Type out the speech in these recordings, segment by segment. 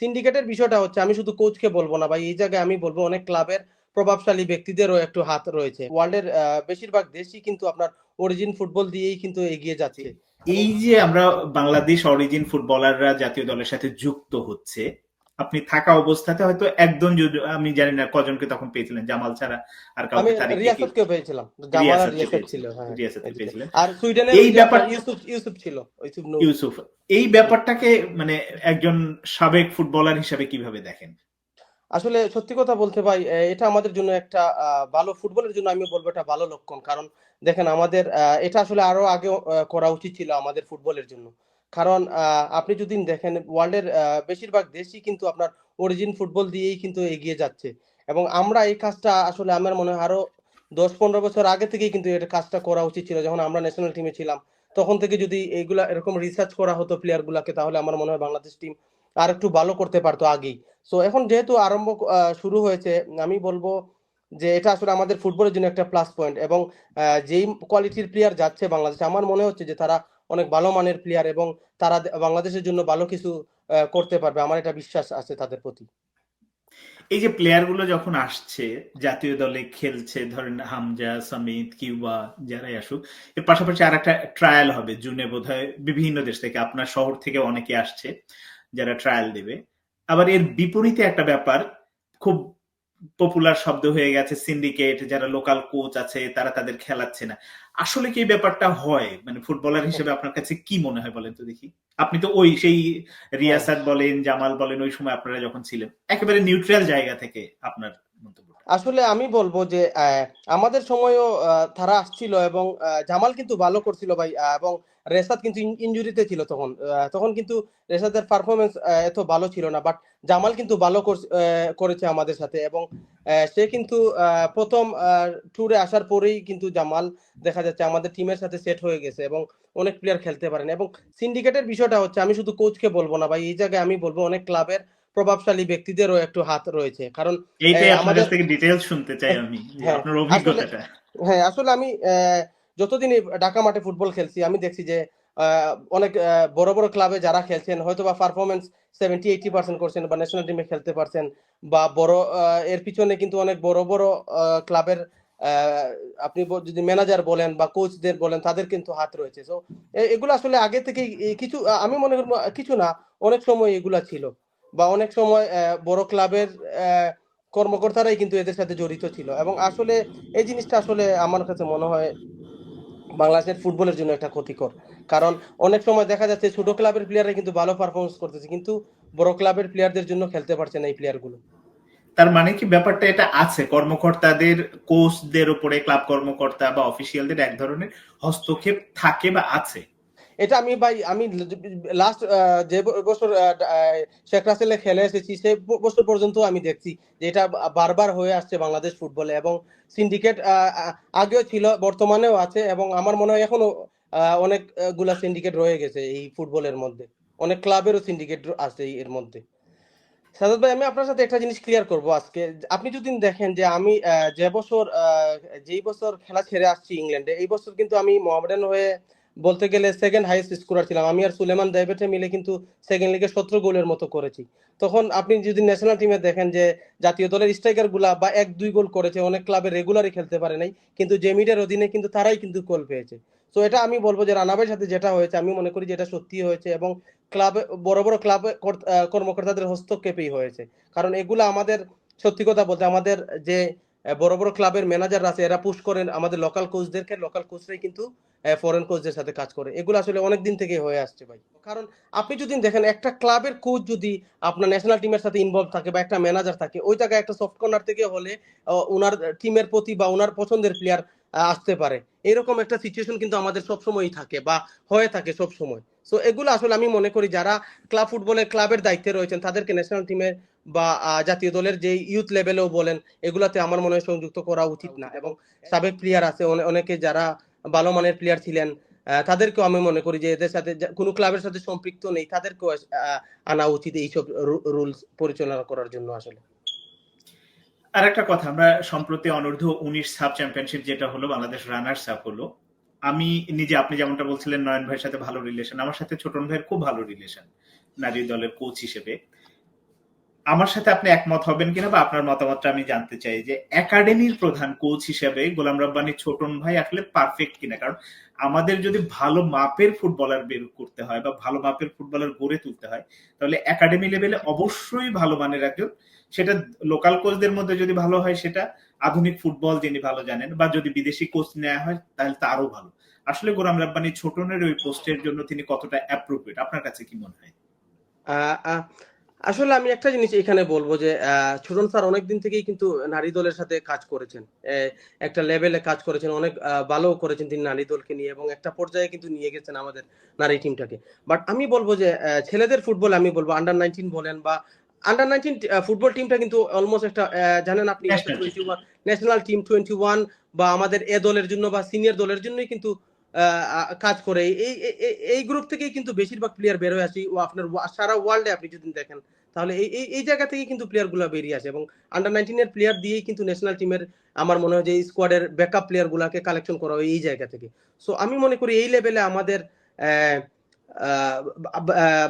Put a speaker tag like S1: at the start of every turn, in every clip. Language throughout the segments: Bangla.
S1: সিন্ডিকেটের বিষয়টা হচ্ছে, আমি শুধু কোচকে বলব না ভাই, এই জায়গায় আমি বলব অনেক ক্লাবের প্রভাবশালী ব্যক্তিদেরও একটু হাত রয়েছে। ওয়ার্ল্ডের বেশিরভাগ দেশই কিন্তু আপনার অরিজিন ফুটবল দিয়েই কিন্তু এগিয়ে যাচ্ছে।
S2: এই যে আমরা বাংলাদেশ অরিজিন ফুটবলাররা জাতীয় দলের সাথে যুক্ত হচ্ছে আপনি থাকা অবস্থাতে হয়তো একজন যদি আমি জানি না কজনকে তখন পেয়েছিলেন জামাল ছাড়া আর কাউকে তারিখ
S1: রিয়াসতকে পেয়েছিলাম। জামাল আর রিয়াসত ছিল হ্যাঁ।
S2: রিয়াসতকে পেয়েছিলেন।
S1: আর সুইডেনের
S2: এই ব্যাপার-
S1: ইউসুফ ইউসুফ ছিল ইউসুফ
S2: ইউসুফ এই ব্যাপারটাকে মানে একজন সাবেক ফুটবলার হিসেবে কীভাবে দেখেন?
S1: আসলে সত্যি কথা বলতে ভাই এটা আমাদের জন্য একটা ভালো ফুটবলের জন্য আমি বলব এটা ভালো লক্ষণ। কারণ দেখেন আমাদের এটা আসলে আরও আগে করা উচিত ছিল আমাদের ফুটবলের জন্য। কারণ আপনি যদি দেখেন ওয়ার্ল্ডের বেশিরভাগ দেশই কিন্তু আপনার অরিজিন ফুটবল দিয়েই কিন্তু এগিয়ে যাচ্ছে। এবং আমরা এই কাজটা আসলে আমার মনে হয় আরও দশ পনেরো বছর আগে থেকেই কিন্তু এটা কাজটা করা উচিত ছিল। যখন আমরা ন্যাশনাল টিমে ছিলাম, তখন থেকে যদি এইগুলা এরকম রিসার্চ করা হতো প্লেয়ার গুলাকে, তাহলে আমার মনে হয় বাংলাদেশ টিম আর একটু ভালো করতে পারতো আগেই। সো এখন যেহেতু আরম্ভ শুরু হয়েছে, আমি বলব যে এটা আসলে আমাদের ফুটবলের জন্য একটা প্লাস পয়েন্ট এবং যেই কোয়ালিটির প্লেয়ার যাচ্ছে বাংলাদেশে, আমার মনে হচ্ছে যে তারা অনেক ভালো মানের প্লেয়ার এবং তারা বাংলাদেশের জন্য ভালো কিছু করতে পারবে। আমার এটা বিশ্বাস আছে তাদের প্রতি।
S2: এই যে প্লেয়ারগুলো যখন আসছে, জাতীয় দলে খেলছে, ধরেন হামজা সামিত কিউবা, যারাই আসুক, এর পাশাপাশি আর একটা ট্রায়াল হবে জুনে বোধহয় বিভিন্ন দেশ থেকে। আপনার শহর থেকে অনেকে আসছে যারা ট্রায়াল দেবে। আবার এর বিপরীতে একটা ব্যাপার, খুব পপুলার শব্দ হয়ে গেছে সিন্ডিকেট যারা লোকাল কোচ আছে তারা তাদের খেলাচ্ছে না। আসলে কি এই ব্যাপারটা হয়? মানে ফুটবলার হিসেবে আপনার কাছে কি মনে হয় বলেন তো দেখি? আপনি তো ওই সেই রিয়াসাদ বলেন জামাল বলেন ওই সময় আপনারা যখন ছিলেন একেবারে নিউট্রাল জায়গা থেকে আপনার মন্তব্য।
S1: আসলে আমি বলব যে আমাদের সময়ও তারা আসছিল এবং জামাল কিন্তু ভালো করছিল ভাই এবং রেসাদ কিন্তু ইনজুরিতে ছিল তখন তখন কিন্তু রেসাদের পারফরমেন্স এত ভালো ছিল না বাট জামাল কিন্তু ভালো করছ- করেছে আমাদের সাথে এবং সে কিন্তু প্রথম ট্যুরে আসার পরেই কিন্তু জামাল দেখা যাচ্ছে আমাদের টিমের সাথে সেট হয়ে গেছে এবং অনেক প্লেয়ার খেলতে পারেন এবং সিন্ডিকেটের বিষয়টা হচ্ছে আমি শুধু কোচকে বলব না ভাই, এই জায়গায় আমি বলব অনেক ক্লাবের প্রভাবশালী ব্যক্তিদেরও একটু হাত রয়েছে। কারণ
S2: এইটাই আপনার
S1: আমাদের-
S2: কাছ থেকে শুনতে চাই আমি
S1: হ্যাঁ,
S2: আপনার অভিজ্ঞতাটা।
S1: হ্যাঁ আসলে আমি যতদিন ঢাকা মাঠে ফুটবল খেলছি আমি দেখছি যে অনেক বড় বড় ক্লাবে যারা খেলছেন হয়তো বা পারফরমেন্স সেভেন্টি এইটি পার্সেন্ট করছেন বা ন্যাশনাল টিমে খেলতে পারছেন বা বড় এর পিছনে কিন্তু অনেক বড় বড় ক্লাবের আহ, আপনি যদি ম্যানেজার বলেন বা কোচদের বলেন তাদের কিন্তু হাত রয়েছে। তো এগুলো আসলে আগে থেকেই কিছু আমি মনে করব কিছু না অনেক সময় এগুলা ছিল। বা অনেক সময় বড় ক্লাবের কর্মকর্তারাই কিন্তু এদের সাথে জড়িত ছিল। এবং আসলে এই জিনিসটা আসলে আমার কাছে মনে হয় বাংলাদেশের ফুটবলের জন্য একটা ক্ষতিকর। কারণ অনেক সময় দেখা যাচ্ছে ছোট ক্লাবের প্লেয়াররা কিন্তু ভালো পারফরমেন্স করতেছে, কিন্তু বড় ক্লাবের প্লেয়ারদের জন্য খেলতে পারছে না এই প্লেয়ারগুলো
S2: তার মানে কি ব্যাপারটা এটা আছে? কর্মকর্তাদের কোচদের উপরে ক্লাব কর্মকর্তা বা অফিসিয়ালদের এক ধরনের হস্তক্ষেপ থাকে বা আছে?
S1: এটা আমি ভাই আমি লাস্ট যে বছর শেখ রাসেলে খেলে এসেছি সে বছর পর্যন্ত আমি দেখছি যে এটা বারবার হয়ে আসছে বাংলাদেশ ফুটবলে এবং সিন্ডিকেট আগেও ছিল বর্তমানেও আছে এবং আমার মনে হয় এখনও আহ, অনেকগুলা সিন্ডিকেট রয়ে গেছে এই ফুটবলের মধ্যে। অনেক ক্লাবেরও সিন্ডিকেট আছে এর মধ্যে। সাদাত ভাই আমি আপনার সাথে একটা জিনিস ক্লিয়ার করব আজকে। আপনি যদি দেখেন যে আমি যে বছর যেই বছর খেলা ছেড়ে আসছি ইংল্যান্ডে এই বছর কিন্তু আমি মোহামেডান হয়ে বলতে গেলে সেকেন্ড হাইয়েস্ট স্কোরার ছিলাম। আমি আর সুলেমান দেবেটে মিলে কিন্তু সেকেন্ড লিগে সতেরো গোলের মতো করেছি। তখন আপনি যদি ন্যাশনাল টিমে দেখেন যে জাতীয় দলের স্ট্রাইকারগুলা বা এক, দুই গোল করেছে, অনেক ক্লাবে রেগুলারই খেলতে পারে নাই, কিন্তু জেমিডের অধীনে কিন্তু তারাই কিন্তু গোল পেয়েছে। তো এটা আমি বলব যে রানাবের সাথে যেটা হয়েছে, আমি মনে করি যে এটা সত্যি হয়েছে এবং ক্লাবে বড় বড় ক্লাবে কর্মকর্তাদের হস্তক্ষেপেই হয়েছে। কারণ এগুলো আমাদের সত্যি কথা বলতে আমাদের যে বড় বড় ক্লাবের ম্যানেজার আছে, এরা পুশ করেন আমাদের লোকাল কোচদেরকে লোকাল কোচরাই কিন্তু ফরেন কোচদের সাথে কাজ করে। এগুলো আসলে অনেক দিন থেকে হয়ে আসছে ভাই। কারণ আপনি যদি দেখেন, একটা ক্লাবের কোচ যদি আপনার ন্যাশনাল টিমের সাথে ইনভলভ থাকে বা একটা ম্যানেজার থাকে, ওই জায়গায় একটা সফট কর্নার থেকে হলে ওনার টিমের প্রতি বা ওনার পছন্দের প্লেয়ার আসতে পারে। এরকম একটা সিচুয়েশন কিন্তু আমাদের সব সময়ই থাকে বা হয়ে থাকে সব সময় সো এগুলো আসলে আমি মনে করি যারা ক্লাব ফুটবলের ক্লাবের দায়িত্বে রয়েছেন, তাদেরকে ন্যাশনাল টিমের বা জাতীয় দলের যে ইউথ লেভেলেও বলেন, এগুলাতে আমার মনে হয় সংযুক্ত করা উচিত না। এবং সাবেক প্লেয়ার আছে অনেকে যারা ভালো মানের প্লেয়ার ছিলেন তাদেরকেও আমি মনে করি যে এদের সাথে কোনো ক্লাবের সাথে সম্পৃক্ত নেই, তাদেরকেও আনা উচিত এইসব রুলস পরিচালনা করার জন্য আসলে।
S2: আর একটা কথা, আমরা সম্প্রতি অনূর্ধ্ব উনিশ সাব চ্যাম্পিয়নশিপ যেটা হলো, বাংলাদেশ রানার্স আপ হলো। আমি নিজে, আপনি যেমনটা বলছিলেন, নয়ন ভাইয়ের সাথে ভালো রিলেশন আমার সাথে ছোটন ভাইয়ের খুব ভালো রিলেশন নারী দলের কোচ হিসেবে। আমার সাথে আপনি একমত হবেন কিনা বা আপনার মতামতটা আমি জানতে চাই যে একাডেমির প্রধান কোচ হিসেবে গোলাম রব্বানি, ছোটন ভাই আসলে পারফেক্ট কিনা? কারণ আমাদের যদি ভালো মাপের ফুটবলার বের করতে হয় বা ভালো মাপের ফুটবলার গড়ে তুলতে হয়, তাহলে একাডেমি লেভেলে অবশ্যই ভালো মানের একজন। সেটা লোকাল কোচদের মধ্যে যদি ভালো হয়, সেটা আধুনিক ফুটবল যিনি ভালো জানেন বা যদি বিদেশি কোচ নেওয়া হয়, তাহলে তা আরও ভালো। আসলে গোলাম রাব্বানি, ছোটনের ওই পোস্টের জন্য তিনি কতটা অ্যাপ্রোপ্রিয়েট আপনার কাছে কি মনে হয়?
S1: আসলে আমি একটা জিনিস এখানে বলব যে ছোটন স্যার অনেকদিন থেকেই কিন্তু নারী দলের সাথে কাজ করেছেন। একটা লেভেলে কাজ করেছেন অনেক ভালো করেছেন তিনি নারী দলকে নিয়ে এবং একটা পর্যায়ে কিন্তু নিয়ে গেছেন আমাদের নারী টিমটাকে বাট আমি বলব যে ছেলেদের ফুটবল আমি বলব আন্ডার নাইনটিন বলেন বা আন্ডার নাইনটিন ফুটবল টিমটা কিন্তু অলমোস্ট একটা জানেন আপনি ন্যাশনাল টিম টোয়েন্টি ওয়ান বা আমাদের এ দলের জন্য বা সিনিয়র দলের জন্যই কিন্তু কাজ করে। এই, এই- গ্রুপ থেকেই কিন্তু বেশিরভাগ প্লেয়ার বের হয়ে আসে। ও আপনার সারা ওয়ার্ল্ডে আপনি যদি দেখেন, তাহলে এই এই জায়গা থেকে কিন্তু প্লেয়ারগুলা বেরিয়ে আসে এবং আন্ডার নাইনটিনের প্লেয়ার দিয়েই কিন্তু ন্যাশনাল টিমের আমার মনে হয় যে এই স্কোয়াডের ব্যাকআপ প্লেয়ার গুলাকে কালেকশন করা হয় এই জায়গা থেকে। সো আমি মনে করি এই লেভেলে আমাদের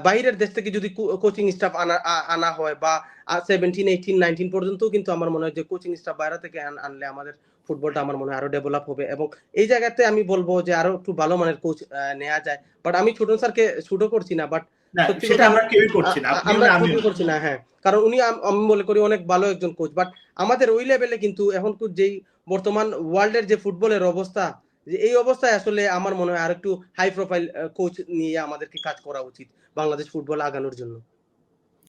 S1: বাইরের দেশ থেকে যদি কোচিং স্টাফ আনা আনা হয় বা সেভেন্টিন এইটিন নাইনটিন পর্যন্ত কিন্তু আমার মনে হয় যে কোচিং স্টাফ বাইরে থেকে আনলে আমাদের ফুটবলটা আমার মনে হয় আরও ডেভেলপ হবে এবং এই জায়গাতে আমি বলব যে আরও একটু ভালো মানের কোচ নেওয়া যায়। বাট আমি ছোটন স্যারকে শুটো করছি না বাট
S2: আমরা কেউই করছি না।
S1: হ্যাঁ। কারণ উনি আমি মনে করি অনেক ভালো একজন কোচ বাট আমাদের ওই লেভেলে কিন্তু এখন তো যেই বর্তমান ওয়ার্ল্ডের যে ফুটবলের অবস্থা যে এই অবস্থায় আসলে আমার মনে হয় আরেকটু হাই প্রোফাইল কোচ নিয়ে আমাদেরকে কাজ করা উচিত বাংলাদেশ ফুটবল আগানোর জন্য।